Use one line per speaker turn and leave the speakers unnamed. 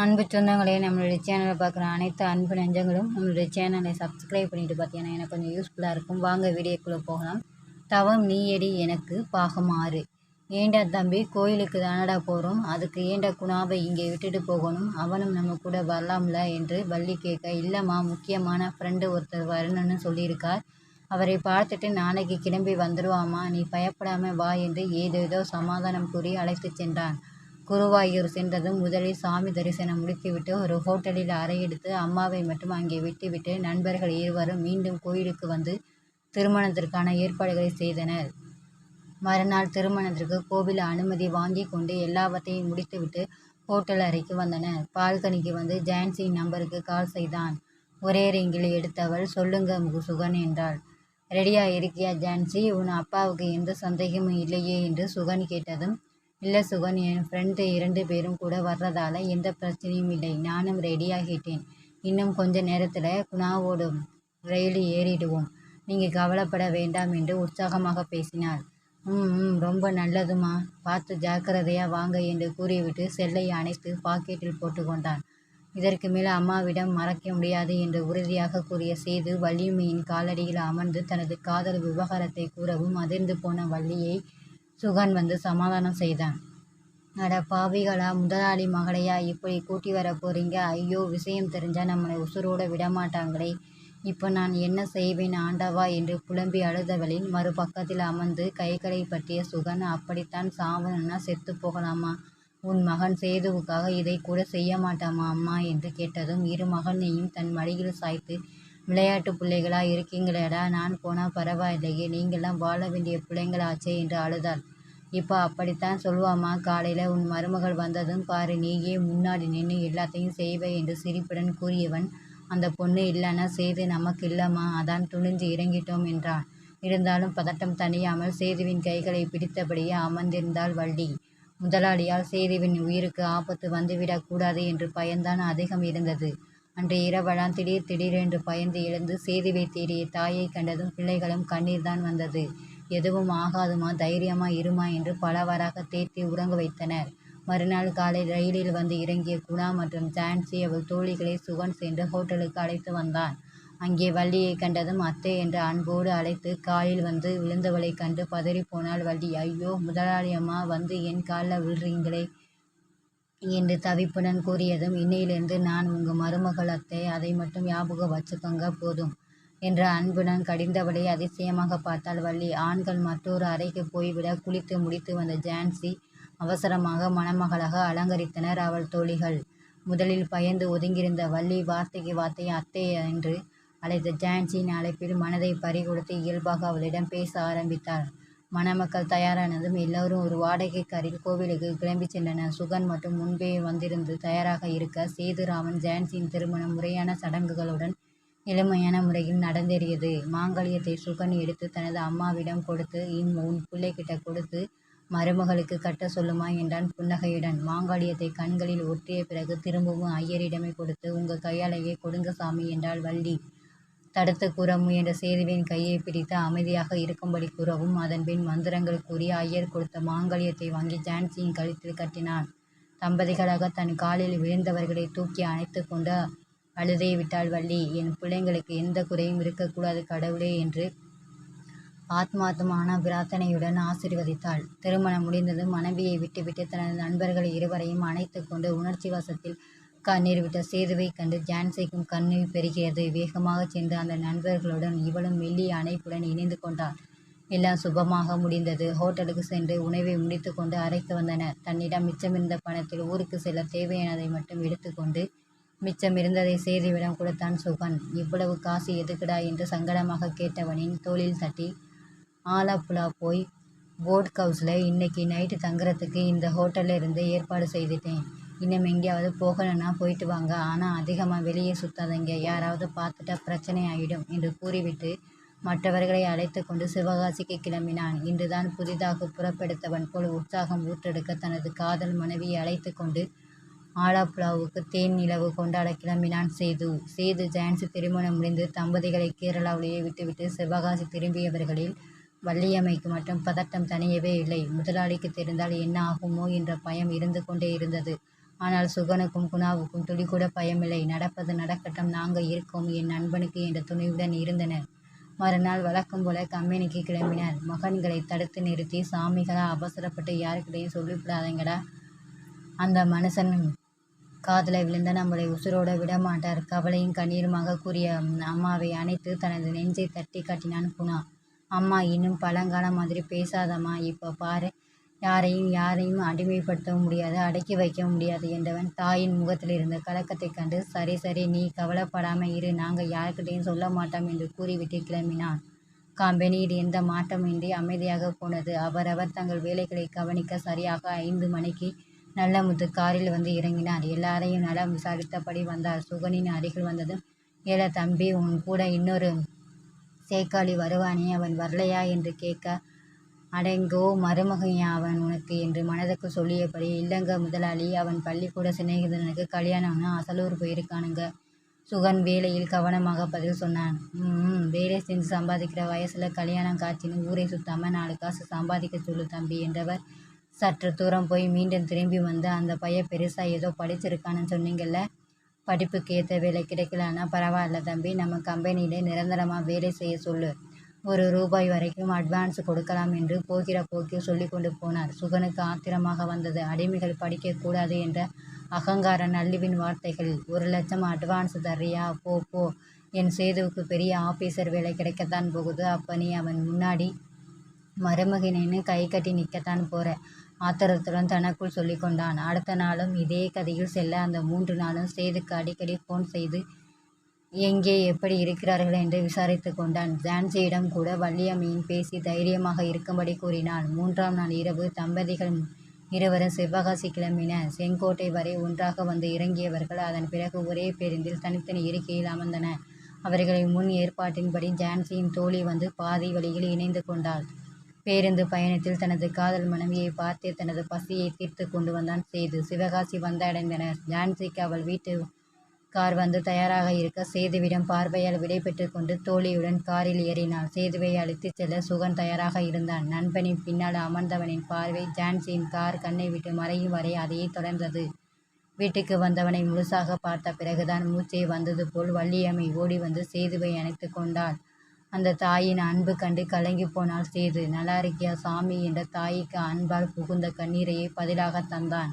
அன்பு சொந்தங்களே நம்மளுடைய சேனலை பார்க்குற அனைத்து அன்பு நெஞ்சங்களும் நம்மளுடைய சேனலை சப்ஸ்கிரைப் பண்ணிட்டு பார்த்தீங்கன்னா எனக்கு கொஞ்சம் யூஸ்ஃபுல்லாக இருக்கும். வாங்க வீடியோக்குள்ளே போகலாம். தவம் நீயடி எனக்கு பாகம் ஆறு. ஏண்டா தம்பி கோயிலுக்கு தானடா போகிறோம் அதுக்கு ஏண்டா குணாவை இங்கே விட்டுட்டு போகணும்? அவனும் நம்ம கூட வரலாம்ல என்று வள்ளி கேட்க இல்லைம்மா முக்கியமான ஃப்ரெண்டு ஒருத்தர் வரணும்னு சொல்லியிருக்கார். அவரை பார்த்துட்டு நாளைக்கு கிளம்பி வந்துடுவாம்மா நீ பயப்படாமல் வா என்று ஏதேதோ சமாதானம் கூறி அழைத்துச் சென்றான். குருவாயூர் சென்றதும் முதலில் சாமி தரிசனம் முடித்துவிட்டு ஒரு ஹோட்டலில் அறையெடுத்து அம்மாவை மட்டும் அங்கே விட்டுவிட்டு நண்பர்கள் இருவரும் மீண்டும் கோயிலுக்கு வந்து திருமணத்திற்கான ஏற்பாடுகளை செய்தனர். மறுநாள் திருமணத்திற்கு கோவில் அனுமதி வாங்கி கொண்டு எல்லாவற்றையும் முடித்துவிட்டு ஹோட்டல் அறைக்கு வந்தனர். பால்கனிக்கு வந்து ஜான்சி நம்பருக்கு கால் செய்தான். ஒரே ரிங்கில் எடுத்தவள் சொல்லுங்க சுகன் என்றாள். ரெடியா இருக்கியா ஜான்சி? உன் அப்பாவுக்கு எந்த சந்தேகமும் இல்லையே என்று சுகன் கேட்டதும் இல்லை சுகன் என் ஃப்ரெண்டு இரண்டு பேரும் கூட வர்றதால எந்த பிரச்சனையும் இல்லை. நானும் ரெடியாகிட்டேன் இன்னும் கொஞ்ச நேரத்தில் குணாவோடு ரயில் ஏறிடுவோம். நீங்கள் கவலைப்பட வேண்டாம் என்று உற்சாகமாக பேசினார் ம் ம் ரொம்ப நல்லதுமா பார்த்து ஜாக்கிரதையாக வாங்க என்று கூறிவிட்டு செல்லை அணைத்து பாக்கெட்டில் போட்டுக்கொண்டான் இதற்கு மேல் அம்மாவிடம் மறக்க முடியாது என்று உறுதியாக கூறிய சேது வள்ளியம்மையின் காலடியில் அமர்ந்து தனது காதல் விவகாரத்தை கூறவும் அதிர்ந்து போன வள்ளியை சுகன் வந்து சமாதானம் செய்தான். அட பாவிகளா முதலாளி மகளையா இப்படி கூட்டி வர போறீங்க? ஐயோ விஷயம் தெரிஞ்சா நம்மளை உசுரோட விடமாட்டாங்களே. இப்போ நான் என்ன செய்வேன் ஆண்டவா? என்று புலம்பி அழுதவளின் மறுபக்கத்தில் அமர்ந்து கைகளை பற்றிய சுகன் அப்படித்தான் சாவனா செத்து போகலாமா? உன் மகன் சேதுவுக்காக இதை கூட செய்ய மாட்டாமா அம்மா? என்று கேட்டதும் இரு மகனையும் தன் மடியில் சாய்த்து விளையாட்டு பிள்ளைகளா இருக்கீங்களேடா. நான் போனால் பரவாயில்லையே. நீங்களாம் வாழ வேண்டிய பிள்ளைங்களாச்சே என்று அழுதாள். இப்போ அப்படித்தான் சொல்லுவாம்மா காலையில் உன் மருமகள் வந்ததும் பாரு நீயே முன்னாடி நின்று எல்லாத்தையும் செய்வே என்று சிரிப்புடன் கூறியவன் அந்த பொண்ணு இல்லைன்னா சேது நமக்கு இல்லைம்மா அதான் துணிஞ்சு இறங்கிட்டோம் என்றான். இருந்தாலும் பதட்டம் தணியாமல் சேதுவின் கைகளை பிடித்தபடியே அமர்ந்திருந்தாள் வள்ளி. முதலாளியால் சேதுவின் உயிருக்கு ஆபத்து வந்துவிடக்கூடாது என்று பயந்தான் அதிகம் இருந்தது. அன்று இரவெல்லாம் திடீர் திடீரென்று பயந்து எழுந்து சேதுவை தேடிய தாயை கண்டதும் பிள்ளைகளும் கண்ணீர் தான் வந்தது. எதுவும் ஆகாதுமா தைரியமா இருமா என்று பலவாறாக தேத்தி உறங்க வைத்தனர். மறுநாள் காலை ரயிலில் வந்து இறங்கிய குணா மற்றும் ஜான்சி அவள் தோழிகளை சுகன் சென்று ஹோட்டலுக்கு அழைத்து வந்தான். அங்கே வள்ளியை கண்டதும் அத்தை என்று அன்போடு அழைத்து காலில் வந்து விழுந்தவளை கண்டு பதறி போனாள் வள்ளி. ஐயோ முதலாளி அம்மா வந்து என் காலில் விழுறீங்களே. என்று தவிப்புடன் கூறியதும் இன்னையிலிருந்து நான் உங்கள் மருமகள் அத்தை அதை மட்டும் ஞாபகம் வச்சுக்கோங்க போதும் என்ற அன்புடன் கடிந்தவளை அதிசயமாக பார்த்தாள் வள்ளி. ஆண்கள் மற்றொரு அறைக்கு போய்விட குளித்து முடித்து வந்த ஜான்சி அவசரமாக மணமகளாக அலங்கரித்தனர் அவள் தோழிகள். முதலில் பயந்து ஒதுங்கியிருந்த வள்ளி வார்த்தைக்கு வார்த்தை அத்தை என்று அழைத்த ஜான்சியின் அழைப்பில் மனதை பறிகொடுத்து இயல்பாக அவளிடம் பேச ஆரம்பித்தாள். மணமக்கள் தயாரானதும் எல்லோரும் ஒரு வாடகை காரில் கோவிலுக்கு கிளம்பி சென்றனர். சுகன் மட்டும் முன்பே வந்திருந்து தயாராக இருக்க சேதுராமன் ஜான்சியின் திருமணம் முறையான சடங்குகளுடன் எளிமையான முறையில் நடந்தேறியது. மாங்கல்யத்தை சுகன் எடுத்து தனது அம்மாவிடம் கொடுத்து இம் உன் பிள்ளைகிட்ட கொடுத்து மருமகளுக்கு கட்ட சொல்லுமா? என்றான் புன்னகையுடன். மாங்கல்யத்தை கண்களில் ஒட்டிய பிறகு திரும்பவும் ஐயரிடமே கொடுத்து உங்கள் கையாலேயே கொடுங்க சாமி என்றாள் வள்ளி. தடுத்து கூற முயன்ற சேதுவின் கையை பிடித்து அமைதியாக இருக்கும்படி கூறவும் அதன்பின் மந்திரங்கள் கூறி ஐயர் கொடுத்த மாங்கல்யத்தை வாங்கி ஜான்சியின் கழுத்தில் கட்டினான். தம்பதிகளாக தன் காலில் விழுந்தவர்களை தூக்கி அணைத்து கொண்டு அழுதே விட்டாள் வள்ளி. என் பிள்ளைங்களுக்கு எந்த குறையும் இருக்கக்கூடாது கடவுளே என்று ஆத்மார்த்தமான பிரார்த்தனையுடன் ஆசீர்வதித்தாள். திருமணம் முடிந்ததும் மனைவியை விட்டுவிட்டு தனது நண்பர்கள் இருவரையும் அணைத்து கொண்டு உணர்ச்சி வசத்தில் கண்ணீர் விட்ட சேதுவைக் கண்டு ஜான்சிக்கும் கண்ணீர் பெருகியது. வேகமாகச் சென்று அந்த நண்பர்களுடன் இவளும் மெல்லிய அணைப்புடன் இணைந்து கொண்டாள். எல்லாம் சுபமாக முடிந்தது. ஹோட்டலுக்கு சென்று உணவை முடித்து கொண்டு அரைத்து வந்தனர். தன்னிடம் மிச்சமிருந்த பணத்தில் ஊருக்கு செல்ல தேவையானதை மட்டும் எடுத்துக்கொண்டு மிச்சம் இருந்ததை சேதுவிடம் கொடுத்தான் சுகன். இவ்வளவு காசு எதுக்குடா என்று சங்கடமாக கேட்டவனின் தோளில் தட்டி ஆலாப்புலா போய் போட் ஹவுஸில் இன்னைக்கு நைட்டு தங்குறதுக்கு இந்த ஹோட்டலில் இருந்து ஏற்பாடு செய்துட்டேன். இன்னும் எங்கேயாவது போகணும்னா போயிட்டு வாங்க. ஆனால் அதிகமாக வெளியே சுத்தாதீங்க. யாராவது பார்த்துட்டா பிரச்சனை ஆகிடும் என்று கூறிவிட்டு மற்றவர்களை அழைத்து கொண்டு சிவகாசிக்கு கிளம்பினான். இன்றுதான் புதிதாக புறப்படுத்தவன் போல் உற்சாகம் ஊற்றெடுக்க தனது காதல் மனைவியை அழைத்து கொண்டு ஆலாப்புலாவுக்கு தேன் நிலவு கொண்டாட கிளம்பினான் சேது. சேது ஜான்சி திருமணம் முடிந்து தம்பதிகளை கேரளாவிலேயே விட்டுவிட்டு சிவகாசி திரும்பியவர்களில் வள்ளியம்மைக்கு மட்டும் பதட்டம் தனியவே இல்லை. முதலாளிக்கு தெரிந்தால் என்ன ஆகுமோ என்ற பயம் இருந்து கொண்டே இருந்தது. ஆனால் சுகனுக்கும் குணாவுக்கும் துளி கூட பயமில்லை. நடப்பது நடக்கட்டும். நாங்கள் இருக்கோம். என் நண்பனுக்கு என்ற துணிவுடன் இருந்தனர். மறுநாள் வழக்கம் போல கம்பெனிக்கு கிளம்பினார். மகன்களை தடுத்து நிறுத்தி சாமிகளா அவசரப்பட்டு யாருக்கிட்டையும் சொல்லிவிடாதீங்கடா. அந்த மனுஷன் காதில் விழுந்த நம்மளை உசுரோட விட மாட்டார் கவலையும் கண்ணீருமாக கூறிய அம்மாவை அணைத்து தனது நெஞ்சை தட்டி காட்டினான் குணா. அம்மா இன்னும் பழங்காலம் மாதிரி பேசாதம்மா. இப்போ பாரு. யாரையும் யாரையும் அடிமைப்படுத்தவும் முடியாது அடக்கி வைக்கவும் முடியாது என்றவன் தாயின் முகத்தில் இருந்த கலக்கத்தைக் கண்டு சரி சரி நீ கவலைப்படாமல் இரு நாங்கள் யாருக்கிட்டையும் சொல்ல மாட்டோம் என்று கூறிவிட்டு கிளம்பினான். கம்பெனியில் எந்த மாற்றமின்றி அமைதியாக போனது. அவரவர் தங்கள் வேலைகளை கவனிக்க சரியாக ஐந்து மணிக்கு நல்லமுத்து காரில் வந்து இறங்கினார். எல்லாரையும் நலம் விசாரித்தபடி வந்தார். சுகனின் அருகில் வந்ததும் ஏல தம்பி உன் கூட இன்னொரு சேக்காளி வருவானே அவன் வரலையா? என்று கேட்க அடங்கோ மருமகையா அவன் உனக்கு என்று மனதுக்கு சொல்லியபடி இல்லைங்க முதலாளி அவன் பள்ளிக்கூட சிநேகிதனுக்கு கல்யாணம்னு அசலூர் போயிருக்கானுங்க. சுகன் வேலையில் கவனமாக பதில் சொன்னான். ம் வேலை செஞ்சு சம்பாதிக்கிற வயசில் கல்யாணம் காட்சின்னு ஊரை சுத்தாமல் நாலு காசு சம்பாதிக்க சொல்லு தம்பி என்றவர் சற்று தூரம் போய் மீண்டும் திரும்பி வந்து அந்த பையன் பெருசாக ஏதோ படிச்சிருக்கான்னு சொன்னீங்கல்ல? படிப்புக்கு ஏற்ற வேலை கிடைக்கலன்னா பரவாயில்ல தம்பி நம்ம கம்பெனியிலே நிரந்தரமாக வேலை செய்ய சொல்லு. ஒரு ரூபாய் வரைக்கும் அட்வான்ஸ் கொடுக்கலாம் என்று போகிற போக்கில் சொல்லி கொண்டு போனார். சுகனுக்கு ஆத்திரமாக வந்தது. அடிமைகள் படிக்கக்கூடாது என்ற அகங்கார நல்லுவின் வார்த்தைகள். ஒரு லட்சம் அட்வான்ஸ் தர்றியா? போ போ. என் சேதுவுக்கு பெரிய ஆபீசர் வேலை கிடைக்கத்தான் போகுது. அப்போ நீ அவன் முன்னாடி மருமகனின்னு கை கட்டி நிற்கத்தான் போற. ஆத்திரத்துடன் தனக்குள் சொல்லிக்கொண்டான். அடுத்த நாளும் இதே கதையில் செல்ல அந்த மூன்று நாளும் சேதுக்கு அடிக்கடி ஃபோன் செய்து எங்கே எப்படி இருக்கிறார்கள் என்று விசாரித்து கொண்டான். ஜான்சியிடம் கூட வள்ளியம்மையின் பேசி தைரியமாக இருக்கும்படி கூறினான். மூன்றாம் நாள் இரவு தம்பதிகள் இருவரும் சிவகாசி கிளம்பின செங்கோட்டை வரை ஒன்றாக வந்து இறங்கியவர்கள் அதன் பிறகு ஒரே பேருந்தில் தனித்தனி இருக்கையில் அமர்ந்தன. அவர்களின் முன் ஏற்பாட்டின்படி ஜான்சியின் தோழி வந்து பாதி வழியில் இணைந்து கொண்டாள். பேருந்து பயணத்தில் தனது காதல் மனைவியை பார்த்து தனது பசியை தீர்த்து கொண்டு வந்தான். செய்து சிவகாசி வந்தடைந்தனர். ஜான்சிக்கு அவள் வீட்டு கார் வந்து தயாராக இருக்க சேதுவிடம் பார்வையால் விடைபெற்று கொண்டு தோழியுடன் காரில் ஏறினாள். சேதுவை அழைத்துச் செல்ல சுகன் தயாராக இருந்தான். நண்பனின் பின்னால் அமர்ந்தவனின் பார்வை ஜான்சியின் கார் கண்ணை விட்டு மறையும் வரை அதையே தொடர்ந்தது. வீட்டுக்கு வந்தவனை முழுசாக பார்த்த பிறகுதான் மூச்சை வந்தது போல் வள்ளியம்மை ஓடி வந்து சேதுவை அணைத்து கொண்டாள். அந்த தாயின் அன்பு கண்டு கலங்கி போனால் சேது. நல்லா இருக்கியா சாமி? என்ற தாய்க்கு அன்பால் புகுந்த கண்ணீரையே பதிலாக தந்தான்.